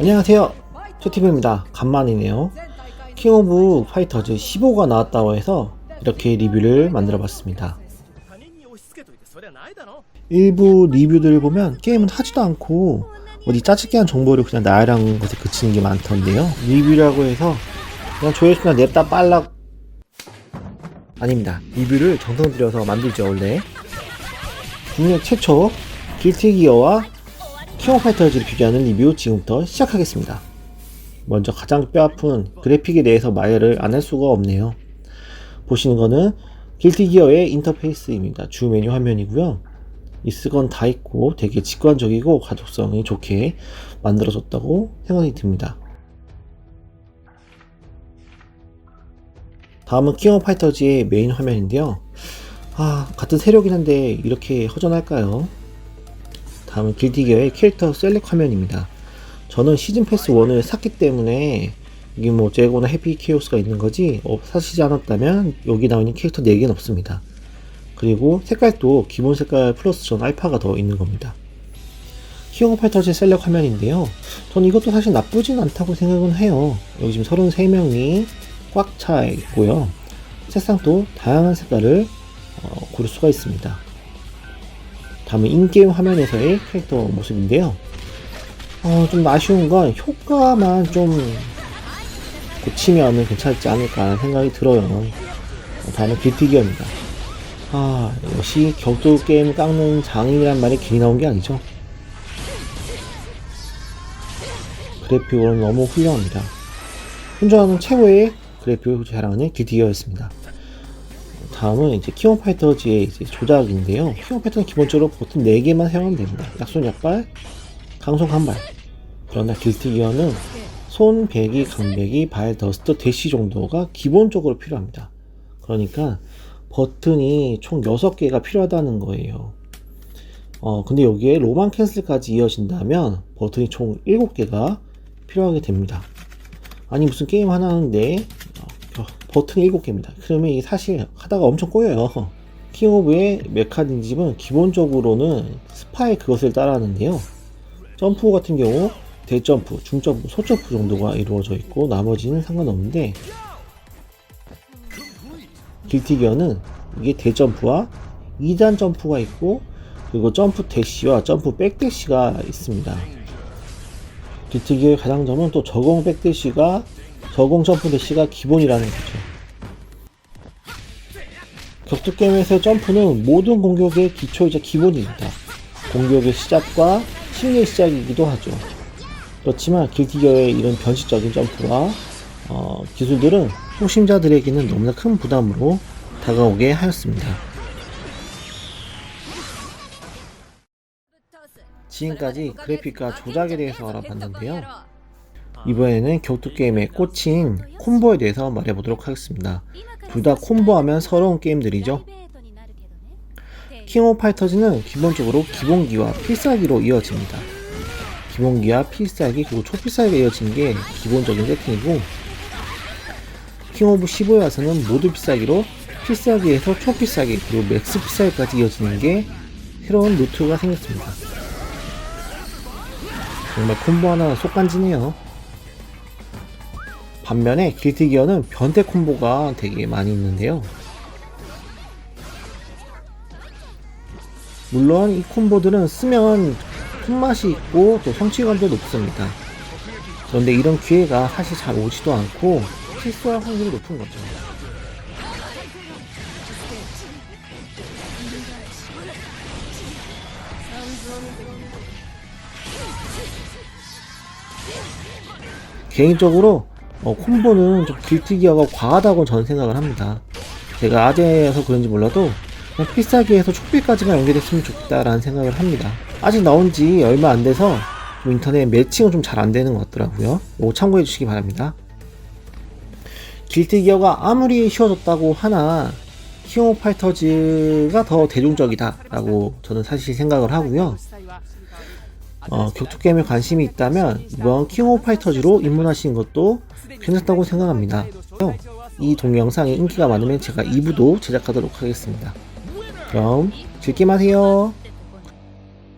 안녕하세요. 최티브입니다. 간만이네요. 킹 오브 파이터즈 15가 나왔다고 해서 이렇게 리뷰를 만들어 봤습니다. 일부 리뷰들을 보면 게임은 하지도 않고 어디 짜치기한 정보를 그냥 나열한 것에 그치는 게 많던데요. 리뷰라고 해서 그냥 조회수나 냅다 빨라 아닙니다. 리뷰를 정성 들여서 만들죠 원래. 국내 최초 길티기어와 킹 오브 파이터즈를 비교하는 리뷰 지금부터 시작하겠습니다 먼저 가장 뼈아픈 그래픽에 대해서 말을 안 할 수가 없네요 보시는 거는 길티 기어의 인터페이스입니다 주 메뉴 화면이고요 있을 건다 있고 되게 직관적이고 가독성이 좋게 만들어졌다고 생각이 듭니다. 다음은 킹 오브 파이터즈의 메인 화면인데요. 아, 같은 세력이긴 한데 이렇게 허전할까요? 다음은 길디기어의 캐릭터 셀렉 화면입니다. 저는 시즌 패스 1을 샀기 때문에 이게 뭐 제고나 해피 케오스가 있는 거지 어, 사시지 않았다면 여기 나오는 캐릭터 4개는 없습니다. 그리고 색깔도 기본 색깔 플러스 전 알파가 더 있는 겁니다. 히어로 파이터즈 셀렉 화면인데요. 전 이것도 사실 나쁘진 않다고 생각은 해요. 여기 지금 33명이 꽉 차 있고요. 색상도 다양한 색깔을 어, 고를 수가 있습니다. 다음은 인게임 화면에서의 캐릭터 모습인데요. 어, 좀 아쉬운 건 효과만 좀 고치면 괜찮지 않을까 하는 생각이 들어요. 어, 다음은 비티기어입니다. 아, 역시 격투 게임 깎는 장인이란 말이 괜히 나온 게 아니죠. 그래픽으로는 너무 훌륭합니다. 혼자 하는 최고의 그래픽을 자랑하는 기디어였습니다. 다음은 이제 키온 파이터즈의 이제 조작인데요. 키온 파이터는 기본적으로 버튼 4개만 사용하면 됩니다. 약손 약발, 강손 간발. 그러나 길티 기어는 손, 배기, 강배기, 발, 더스트, 대시 정도가 기본적으로 필요합니다. 그러니까 버튼이 총 6개가 필요하다는 거예요. 어, 근데 여기에 로만 캔슬까지 이어진다면 버튼이 총 7개가 필요하게 됩니다. 아니, 무슨 게임 하나 하는데 어, 버튼이 7개입니다. 그러면 이게 사실 하다가 엄청 꼬여요. 킹 오브의 메카니즘은 기본적으로는 스파의 그것을 따라하는데요. 점프 같은 경우 대점프, 중점프, 소점프 정도가 이루어져 있고 나머지는 상관없는데 길티기어는 이게 대점프와 2단 점프가 있고 그리고 점프 대시와 점프 백대시가 있습니다. 길티기어의 가장 점은 또 저공 백대시가 저공 점프 대시가 기본이라는 거죠. 격투 게임에서 점프는 모든 공격의 기초이자 기본입니다. 공격의 시작과 승리의 시작이기도 하죠. 그렇지만 길티기어의 이런 변칙적인 점프와 어, 기술들은 초심자들에게는 너무나 큰 부담으로 다가오게 하였습니다. 지금까지 그래픽과 조작에 대해서 알아봤는데요. 이번에는 격투 게임의 꽃인 콤보에 대해서 말해보도록 하겠습니다. 둘 다 콤보하면 서러운 게임들이죠. 킹 오브 파이터즈는 기본적으로 기본기와 필살기로 이어집니다. 기본기와 필살기 그리고 초필살기가 이어지는 게 기본적인 세팅이고 킹 오브 15에 와서는 모두 필살기로 필살기에서 초필살기 그리고 맥스 필살기까지 이어지는 게 새로운 루트가 생겼습니다. 정말 콤보 하나 속 간지네요. 반면에 길티 기어는 변태 콤보가 되게 많이 있는데요. 물론 이 콤보들은 쓰면 손맛이 있고 또 성취감도 높습니다. 그런데 이런 기회가 사실 잘 오지도 않고 실수할 확률이 높은 거죠. 개인적으로 어, 콤보는 좀 길티기어가 과하다고 저는 생각을 합니다. 제가 아재여서 그런지 몰라도 그냥 필살기에서 촉비까지만 연계됐으면 좋겠다라는 생각을 합니다. 아직 나온 지 얼마 안 돼서 좀 인터넷 매칭은 좀 잘 안 되는 것 같더라고요. 이거 참고해 주시기 바랍니다. 길티 기어가 아무리 쉬워졌다고 하나 킹 오브 파이터즈가 더 대중적이다라고 저는 사실 생각을 하고요. 어, 격투 게임에 관심이 있다면 이번 킹 오브 파이터즈로 입문하시는 것도 괜찮다고 생각합니다. 이 동영상이 인기가 많으면 제가 2부도 제작하도록 하겠습니다. 그럼 즐김 하세요.